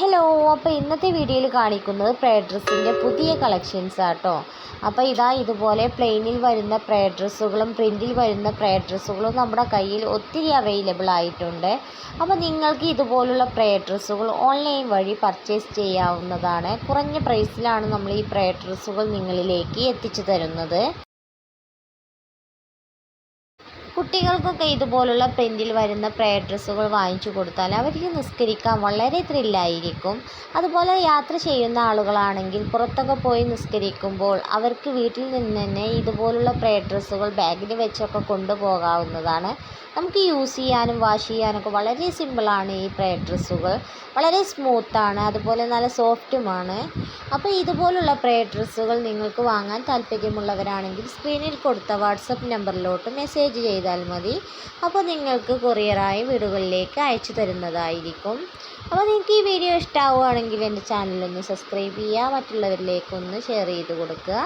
Hello അപ്പോൾ ഇന്നത്തെ വീഡിയോയിൽ കാണിക്കുന്നത് പ്രേ ഡ്രസ്സിന്റെ പുതിയ കളക്ഷൻസ് ആട്ടോ. അപ്പോൾ ഇതാ ഇതുപോലെ പ്ലെയിനിൽ വരുന്ന പ്രേ ഡ്രസ്സുകളും പ്രിന്റിൽ വരുന്ന പ്രേ ഡ്രസ്സുകളും നമ്മുടെ കയ്യിൽ ഒത്തിരി അവൈലബിൾ ആയിട്ടുണ്ട്. അപ്പോൾ നിങ്ങൾക്ക് ഇതുപോലുള്ള പ്രേ ഡ്രസ്സുകൾ ഓൺലൈൻ വഴി പർച്ചേസ് ചെയ്യാവുന്നതാണ്. കുറഞ്ഞ പ്രൈസിലാണ് നമ്മൾ ഈ പ്രേ ഡ്രസ്സുകൾ നിങ്ങളിലേക്ക് എത്തിച്ചു തരുന്നത്. കുട്ടികൾക്കൊക്കെ ഇതുപോലുള്ള പ്രിന്റിൽ വരുന്ന പ്രേ ഡ്രസ്സുകൾ വാങ്ങിച്ചു കൊടുത്താൽ അവർക്ക് നിസ്കരിക്കാൻ വളരെ ത്രില്ലായിരിക്കും അതുപോലെ യാത്ര ചെയ്യുന്ന ആളുകളാണെങ്കിൽ പുറത്തൊക്കെ പോയി നിസ്കരിക്കുമ്പോൾ അവർക്ക് വീട്ടിൽ നിന്ന് തന്നെ ഇതുപോലുള്ള പ്രേ ഡ്രസ്സുകൾ ബാഗിൽ വെച്ചൊക്കെ കൊണ്ടുപോകാവുന്നതാണ്. നമുക്ക് യൂസ് ചെയ്യാനും വാഷ് ചെയ്യാനൊക്കെ വളരെ സിമ്പിളാണ് ഈ പ്രേ ഡ്രസ്സുകൾ വളരെ സ്മൂത്താണ് അതുപോലെ നല്ല സോഫ്റ്റുമാണ് അപ്പോൾ ഇതുപോലുള്ള പ്രേ ഡ്രസ്സുകൾ നിങ്ങൾക്ക് വാങ്ങാൻ താല്പര്യമുള്ളവരാണെങ്കിൽ സ്ക്രീനിൽ കൊടുത്ത വാട്സപ്പ് നമ്പറിലോട്ട് മെസ്സേജ് ചെയ്താൽ മതി. അപ്പോൾ നിങ്ങൾക്ക് കൊറിയറായി വീടുകളിലേക്ക് അയച്ചു തരുന്നതായിരിക്കും. അപ്പോൾ നിങ്ങൾക്ക് ഈ വീഡിയോ ഇഷ്ടമാവുകയാണെങ്കിൽ എന്റെ ചാനലൊന്ന് സബ്സ്ക്രൈബ് ചെയ്യുക മറ്റുള്ളവരിലേക്കൊന്ന് ഷെയർ ചെയ്ത് കൊടുക്കുക.